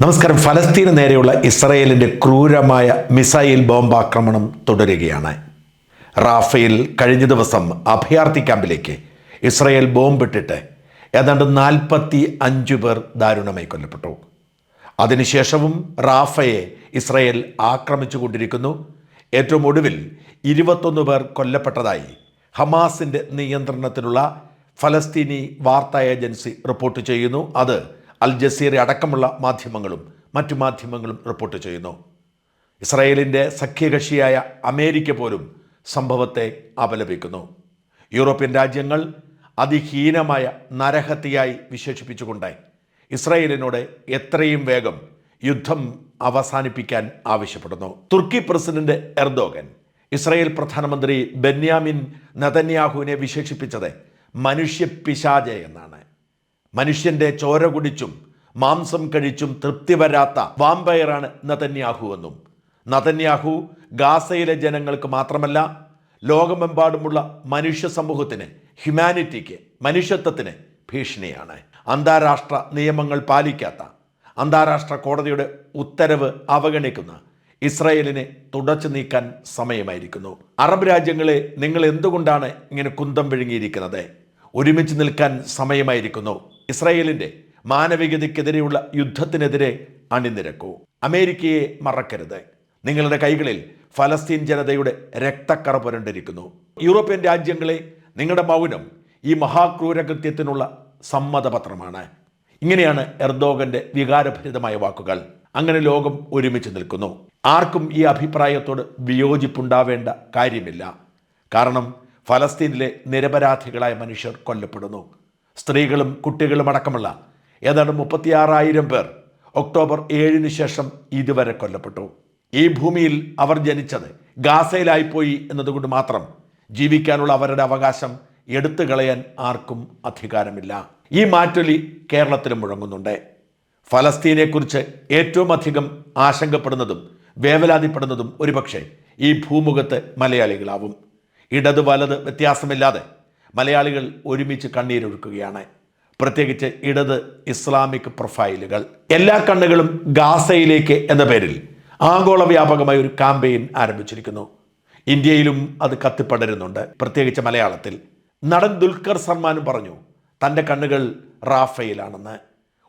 നമസ്കാരം. ഫലസ്തീന് നേരെയുള്ള ഇസ്രയേലിന്റെ ക്രൂരമായ മിസൈൽ ബോംബാക്രമണം തുടരുകയാണ്. റാഫേൽ കഴിഞ്ഞ ദിവസം അഭയാർത്ഥി ക്യാമ്പിലേക്ക് ഇസ്രയേൽ ബോംബിട്ടിട്ട് ഏതാണ്ട് നാൽപ്പത്തി അഞ്ചു പേർ ദാരുണമായി കൊല്ലപ്പെട്ടു. അതിനുശേഷവും റാഫയെ ഇസ്രയേൽ ആക്രമിച്ചു കൊണ്ടിരിക്കുന്നു ഏറ്റവും ഒടുവിൽ ഇരുപത്തൊന്ന് പേർ കൊല്ലപ്പെട്ടതായി ഹമാസിന്റെ നിയന്ത്രണത്തിലുള്ള ഫലസ്തീനി വാർത്താ ഏജൻസി റിപ്പോർട്ട് ചെയ്യുന്നു. അത് അൽ ജസീറ അടക്കമുള്ള മാധ്യമങ്ങളും മറ്റു മാധ്യമങ്ങളും റിപ്പോർട്ട് ചെയ്യുന്നു. ഇസ്രായേലിന്റെ സഖ്യകക്ഷിയായ അമേരിക്ക പോലും സംഭവത്തെ അപലപിക്കുന്നു. യൂറോപ്യൻ രാജ്യങ്ങൾ അതിഹീനമായ നരഹത്യയായി വിശേഷിപ്പിച്ചുകൊണ്ട് ഇസ്രായേലിനോട് എത്രയും വേഗം യുദ്ധം അവസാനിപ്പിക്കാൻ ആവശ്യപ്പെടുന്നു. തുർക്കി പ്രസിഡന്റ് എർദോഗൻ ഇസ്രായേൽ പ്രധാനമന്ത്രി ബെന്യാമിൻ നതന്യാഹുവിനെ വിശേഷിപ്പിച്ചത് മനുഷ്യ പിശാച എന്നാണ്. മനുഷ്യന്റെ ചോര കുടിച്ചും മാംസം കഴിച്ചും തൃപ്തി വരാത്ത വാമ്പയറാണ് നതന്യാഹു എന്നും. നതന്യാഹു ഗാസയിലെ ജനങ്ങൾക്ക് മാത്രമല്ല ലോകമെമ്പാടുമുള്ള മനുഷ്യ സമൂഹത്തിന് ഹ്യൂമാനിറ്റിക്ക് മനുഷ്യത്വത്തിന് ഭീഷണിയാണ്. അന്താരാഷ്ട്ര നിയമങ്ങൾ പാലിക്കാത്ത അന്താരാഷ്ട്ര കോടതിയുടെ ഉത്തരവ് അവഗണിക്കുന്ന ഇസ്രയേലിനെ തുടച്ചു നീക്കാൻ സമയമായിരിക്കുന്നു. അറബ് രാജ്യങ്ങളെ നിങ്ങൾ എന്തുകൊണ്ടാണ് ഇങ്ങനെ കുന്തം വിഴുങ്ങിയിരിക്കുന്നത്? ഒരുമിച്ച് നിൽക്കാൻ സമയമായിരിക്കുന്നു. ഇസ്രായേലിന്റെ മാനവികതയ്ക്കെതിരെയുള്ള യുദ്ധത്തിനെതിരെ അണിനിരക്കൂ. അമേരിക്കയെ മറക്കരുത്. നിങ്ങളുടെ കൈകളിൽ ഫലസ്തീൻ ജനതയുടെ രക്തക്കറ പുരണ്ടിരിക്കുന്നു. യൂറോപ്യൻ രാജ്യങ്ങളെ നിങ്ങളുടെ മൗനം ഈ മഹാക്രൂരകൃത്യത്തിനുള്ള സമ്മതപത്രമാണ്. ഇങ്ങനെയാണ് എർദോഗന്റെ വികാരഭരിതമായ വാക്കുകൾ. അങ്ങനെ ലോകം ഒരുമിച്ച് നിൽക്കുന്നു. ആർക്കും ഈ അഭിപ്രായത്തോട് വിയോജിപ്പുണ്ടാവേണ്ട കാര്യമില്ല. കാരണം ഫലസ്തീനിലെ നിരപരാധികളായ മനുഷ്യർ കൊല്ലപ്പെടുന്നു. സ്ത്രീകളും കുട്ടികളും അടക്കമുള്ള ഏതാണ്ട് മുപ്പത്തിയാറായിരം പേർ ഒക്ടോബർ ഏഴിന് ശേഷം ഇതുവരെ കൊല്ലപ്പെട്ടു. ഈ ഭൂമിയിൽ അവർ ജനിച്ചത് ഗാസയിലായിപ്പോയി എന്നതുകൊണ്ട് മാത്രം ജീവിക്കാനുള്ള അവരുടെ അവകാശം എടുത്തു കളയാൻ ആർക്കും അധികാരമില്ല. ഈ മാറ്റൊലി കേരളത്തിലും മുഴങ്ങുന്നുണ്ട്. ഫലസ്തീനെക്കുറിച്ച് ഏറ്റവും അധികം ആശങ്കപ്പെടുന്നതും വേവലാതിപ്പെടുന്നതും ഒരുപക്ഷെ ഈ ഭൂമുഖത്ത് മലയാളികളാവും. ഇടത് വലത് വ്യത്യാസമില്ലാതെ മലയാളികൾ ഒരുമിച്ച് കണ്ണീരൊഴുക്കുകയാണ്. പ്രത്യേകിച്ച് ഇടത് ഇസ്ലാമിക് പ്രൊഫൈലുകൾ. എല്ലാ കണ്ണുകളും ഗാസയിലേക്ക് എന്ന പേരിൽ ആഗോള വ്യാപകമായ ഒരു ക്യാമ്പയിൻ ആരംഭിച്ചിരിക്കുന്നു. ഇന്ത്യയിലും അത് കത്തിപ്പടരുന്നുണ്ട്. പ്രത്യേകിച്ച് മലയാളത്തിൽ. നടൻ ദുൽഖർ സൽമാനും പറഞ്ഞു തന്റെ കണ്ണുകൾ റാഫയിലാണെന്ന്.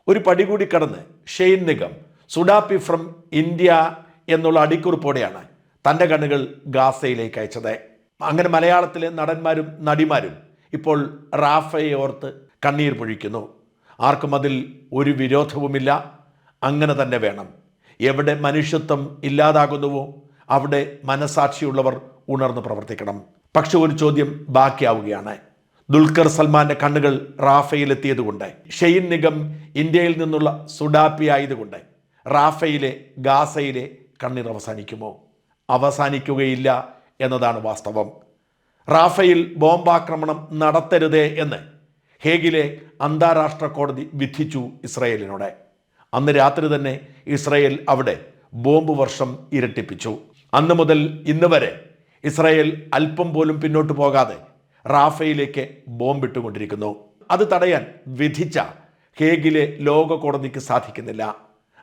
ഒരു പടി കൂടി കടന്ന് ഷെയ്ൻ നിഗം സുഡാപ്പി ഫ്രം ഇന്ത്യ എന്നുള്ള അടിക്കുറിപ്പോടെയാണ് തന്റെ കണ്ണുകൾ ഗാസയിലേക്ക് അയച്ചത്. അങ്ങനെ മലയാളത്തിലെ നടന്മാരും നടിമാരും ഇപ്പോൾ റാഫയെ ഓർത്ത് കണ്ണീർ പൊഴിക്കുന്നു. ആർക്കും അതിൽ ഒരു വിരോധവുമില്ല. അങ്ങനെ തന്നെ വേണം. എവിടെ മനുഷ്യത്വം ഇല്ലാതാകുന്നുവോ അവിടെ മനസാക്ഷിയുള്ളവർ ഉണർന്ന് പ്രവർത്തിക്കണം. പക്ഷെ ഒരു ചോദ്യം ബാക്കിയാവുകയാണ്. ദുൽഖർ സൽമാന്റെ കണ്ണുകൾ റാഫയിലെത്തിയതുകൊണ്ട്. ഷെയ്ൻ നിഗം ഇന്ത്യയിൽ നിന്നുള്ള സുഡാപ്പി ആയതുകൊണ്ട് റാഫയിലെ ഗാസയിലെ കണ്ണീർ അവസാനിക്കുമോ? അവസാനിക്കുകയില്ല എന്നതാണ് വാസ്തവം. റാഫയിൽ ബോംബാക്രമണം നടത്തരുതേ എന്ന് ഹേഗിലെ അന്താരാഷ്ട്ര കോടതി വിധിച്ചു ഇസ്രയേലിനോട്. അന്ന് രാത്രി തന്നെ ഇസ്രയേൽ അവിടെ ബോംബ് വർഷം ഇരട്ടിപ്പിച്ചു. അന്ന് മുതൽ ഇന്ന് വരെ ഇസ്രയേൽ അല്പം പോലും പിന്നോട്ട് പോകാതെ റാഫയിലേക്ക് ബോംബിട്ടുകൊണ്ടിരിക്കുന്നു. അത് തടയാൻ വിധിച്ച ഹേഗിലെ ലോക കോടതിക്ക് സാധിക്കുന്നില്ല.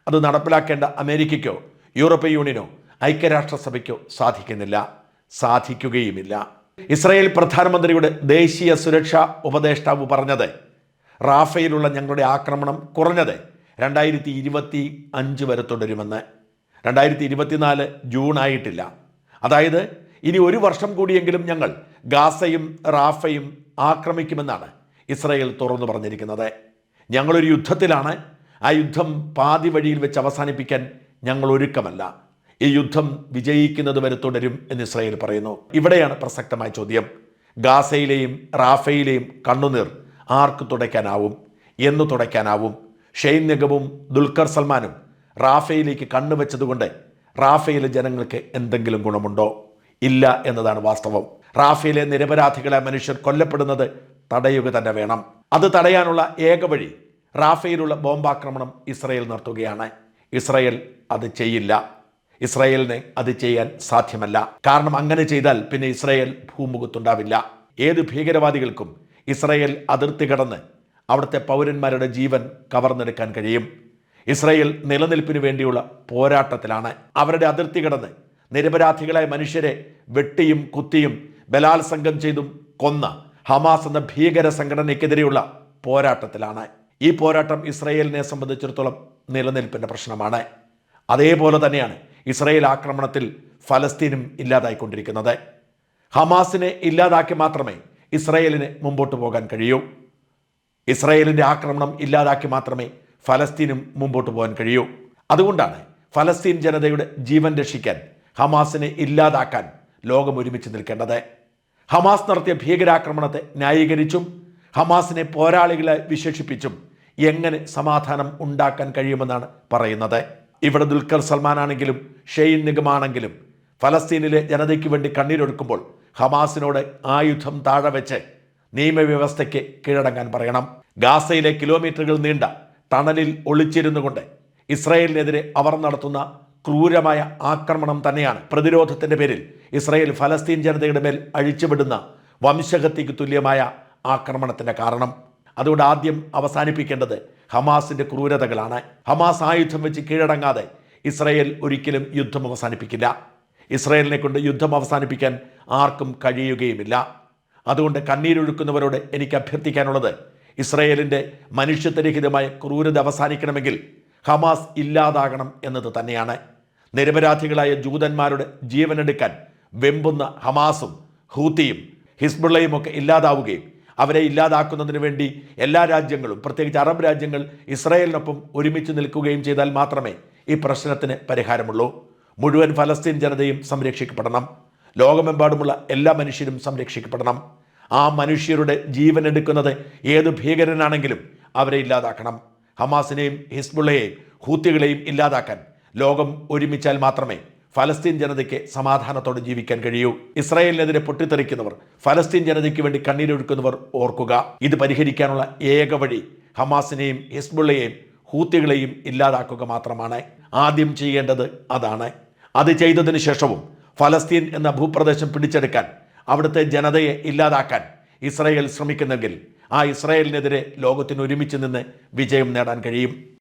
അത് നടപ്പിലാക്കേണ്ട അമേരിക്കയ്ക്കോ യൂറോപ്യൻ യൂണിയനോ ഐക്യരാഷ്ട്രസഭയ്ക്കോ സാധിക്കുന്നില്ല. സാധിക്കുകയുമില്ല. ഇസ്രായേൽ പ്രധാനമന്ത്രിയുടെ ദേശീയ സുരക്ഷാ ഉപദേഷ്ടാവ് പറഞ്ഞത് റാഫയിലുള്ള ഞങ്ങളുടെ ആക്രമണം കുറഞ്ഞത് രണ്ടായിരത്തി ഇരുപത്തി അഞ്ച് വരെ തുടരുമെന്ന്. രണ്ടായിരത്തി ഇരുപത്തിനാല് ജൂൺ ആയിട്ടില്ല. അതായത് ഇനി ഒരു വർഷം കൂടിയെങ്കിലും ഞങ്ങൾ ഗാസയും റാഫയും ആക്രമിക്കുമെന്നാണ് ഇസ്രായേൽ തുറന്നു പറഞ്ഞിരിക്കുന്നത്. ഞങ്ങളൊരു യുദ്ധത്തിലാണ് ആ യുദ്ധം പാതി വഴിയിൽ വെച്ച് അവസാനിപ്പിക്കാൻ ഞങ്ങൾ ഒരുക്കമല്ല. ഈ യുദ്ധം വിജയിക്കുന്നത് വരെ തുടരും എന്ന് ഇസ്രായേൽ പറയുന്നു. ഇവിടെയാണ് പ്രസക്തമായ ചോദ്യം. ഗാസയിലെയും റാഫയിലെയും കണ്ണുനീർ ആർക്ക് തുടയ്ക്കാനാവും? എന്ന് തുടയ്ക്കാനാവും. ഷെയ്ൻ നിഗവും ദുൽഖർ സൽമാനും റാഫയിലേക്ക് കണ്ണുവെച്ചതുകൊണ്ട് റാഫയിലെ ജനങ്ങൾക്ക് എന്തെങ്കിലും ഗുണമുണ്ടോ? ഇല്ല എന്നതാണ് വാസ്തവം. റാഫയിലെ നിരപരാധികളെ മനുഷ്യർ കൊല്ലപ്പെടുന്നത് തടയുക തന്നെ വേണം. അത് തടയാനുള്ള ഏക വഴി റാഫയിലുള്ള ബോംബാക്രമണം ഇസ്രയേൽ നടത്തുകയാണ് ഇസ്രയേൽ അത് ചെയ്യില്ല. ഇസ്രയേലിന് അത് ചെയ്യാൻ സാധ്യമല്ല. കാരണം അങ്ങനെ ചെയ്താൽ പിന്നെ ഇസ്രായേൽ ഭൂമുഖത്തുണ്ടാവില്ല. ഏത് ഭീകരവാദികൾക്കും ഇസ്രായേൽ അതിർത്തി കടന്ന് അവിടുത്തെ പൗരന്മാരുടെ ജീവൻ കവർന്നെടുക്കാൻ കഴിയും. ഇസ്രായേൽ നിലനിൽപ്പിന് വേണ്ടിയുള്ള പോരാട്ടത്തിലാണ്. അവരുടെ അതിർത്തി കടന്ന് നിരപരാധികളായ മനുഷ്യരെ വെട്ടിയും കുത്തിയും ബലാത്സംഗം ചെയ്തും കൊന്ന ഹമാസ് എന്ന ഭീകര സംഘടനയ്ക്കെതിരെയുള്ള പോരാട്ടത്തിലാണ്. ഈ പോരാട്ടം ഇസ്രായേലിനെ സംബന്ധിച്ചിടത്തോളം നിലനിൽപ്പിന്റെ പ്രശ്നമാണ്. അതേപോലെ തന്നെയാണ് ഇസ്രായേൽ ആക്രമണത്തിൽ ഫലസ്തീനും ഇല്ലാതായിക്കൊണ്ടിരിക്കുന്നത്. ഹമാസിനെ ഇല്ലാതാക്കി മാത്രമേ ഇസ്രയേലിന് മുമ്പോട്ട് പോകാൻ കഴിയൂ. ഇസ്രയേലിന്റെ ആക്രമണം ഇല്ലാതാക്കി മാത്രമേ ഫലസ്തീനും മുമ്പോട്ട് പോകാൻ കഴിയൂ. അതുകൊണ്ടാണ് ഫലസ്തീൻ ജനതയുടെ ജീവൻ രക്ഷിക്കാൻ ഹമാസിനെ ഇല്ലാതാക്കാൻ ലോകം ഒരുമിച്ച് നിൽക്കേണ്ടത്. ഹമാസ് നടത്തിയ ഭീകരാക്രമണത്തെ ന്യായീകരിച്ചും ഹമാസിനെ പോരാളികളെ വിശേഷിപ്പിച്ചും എങ്ങനെ സമാധാനം ഉണ്ടാക്കാൻ കഴിയുമെന്നാണ് പറയുന്നത്. ഇവിടെ ദുൽഖർ സൽമാൻ ആണെങ്കിലും ഷെയ്ൻ നിഗമാണെങ്കിലും ഫലസ്തീനിലെ ജനതയ്ക്ക് വേണ്ടി കണ്ണീരൊടുക്കുമ്പോൾ ഹമാസിനോട് ആയുധം താഴെ വെച്ച് നിയമവ്യവസ്ഥയ്ക്ക് കീഴടങ്ങാൻ പറയണം. ഗാസയിലെ കിലോമീറ്ററുകൾ നീണ്ട ടണലിൽ ഒളിച്ചിരുന്നു കൊണ്ട് ഇസ്രയേലിനെതിരെ അവർ നടത്തുന്ന ക്രൂരമായ ആക്രമണം തന്നെയാണ്. പ്രതിരോധത്തിന്റെ പേരിൽ ഇസ്രയേൽ ഫലസ്തീൻ ജനതയുടെ മേൽ അഴിച്ചുവിടുന്ന വംശഹത്യക്ക് തുല്യമായ ആക്രമണത്തിന്റെ കാരണം. അതുകൊണ്ട് ആദ്യം അവസാനിപ്പിക്കേണ്ടത് ഹമാസിന്റെ ക്രൂരതകളാണ്. ഹമാസ് ആയുധം വെച്ച് കീഴടങ്ങാതെ ഇസ്രയേൽ ഒരിക്കലും യുദ്ധം അവസാനിപ്പിക്കില്ല. ഇസ്രയേലിനെ കൊണ്ട് യുദ്ധം അവസാനിപ്പിക്കാൻ ആർക്കും കഴിയുകയുമില്ല. അതുകൊണ്ട് കണ്ണീരൊഴുക്കുന്നവരോട് എനിക്ക് അഭ്യർത്ഥിക്കാനുള്ളത് ഇസ്രയേലിന്റെ മനുഷ്യത്വരഹിതമായ ക്രൂരത അവസാനിക്കണമെങ്കിൽ ഹമാസ് ഇല്ലാതാകണം എന്നത് തന്നെയാണ്. നിരപരാധികളായ ജൂതന്മാരുടെ ജീവനെടുക്കാൻ വെമ്പുന്ന ഹമാസും ഹൂത്തിയും ഹിസ്ബുള്ളയും ഒക്കെ ഇല്ലാതാവുകയും അവരെ ഇല്ലാതാക്കുന്നതിന് വേണ്ടി എല്ലാ രാജ്യങ്ങളും പ്രത്യേകിച്ച് അറബ് രാജ്യങ്ങൾ ഇസ്രായേലിനൊപ്പം ഒരുമിച്ച് നിൽക്കുകയും ചെയ്താൽ മാത്രമേ ഈ പ്രശ്നത്തിന് പരിഹാരമുള്ളൂ. മുഴുവൻ ഫലസ്തീൻ ജനതയും സംരക്ഷിക്കപ്പെടണം. ലോകമെമ്പാടുമുള്ള എല്ലാ മനുഷ്യരും സംരക്ഷിക്കപ്പെടണം. ആ മനുഷ്യരുടെ ജീവൻ എടുക്കുന്നത് ഏത് ഭീകരനാണെങ്കിലും അവരെ ഇല്ലാതാക്കണം. ഹമാസിനെയും ഹിസ്ബുള്ളയെയും ഹൂത്തികളെയും ഇല്ലാതാക്കാൻ ലോകം ഒരുമിച്ചാൽ മാത്രമേ ഫലസ്തീൻ ജനതയ്ക്ക് സമാധാനത്തോടെ ജീവിക്കാൻ കഴിയൂ. ഇസ്രായേലിനെതിരെ പൊട്ടിത്തെറിക്കുന്നവർ ഫലസ്തീൻ ജനതയ്ക്ക് വേണ്ടി കണ്ണീരൊഴുക്കുന്നവർ ഓർക്കുക. ഇത് പരിഹരിക്കാനുള്ള ഏക വഴി ഹമാസിനെയും ഹിസ്ബുള്ളയെയും ഹൂത്തികളെയും ഇല്ലാതാക്കുക മാത്രമാണ്. ആദ്യം ചെയ്യേണ്ടത് അതാണ്. അത് ചെയ്തതിനു ശേഷവും ഫലസ്തീൻ എന്ന ഭൂപ്രദേശം പിടിച്ചെടുക്കാൻ അവിടുത്തെ ജനതയെ ഇല്ലാതാക്കാൻ ഇസ്രായേൽ ശ്രമിക്കുന്നെങ്കിൽ ആ ഇസ്രായേലിനെതിരെ ലോകത്തിന് ഒരുമിച്ച് നിന്ന് വിജയം നേടാൻ കഴിയും.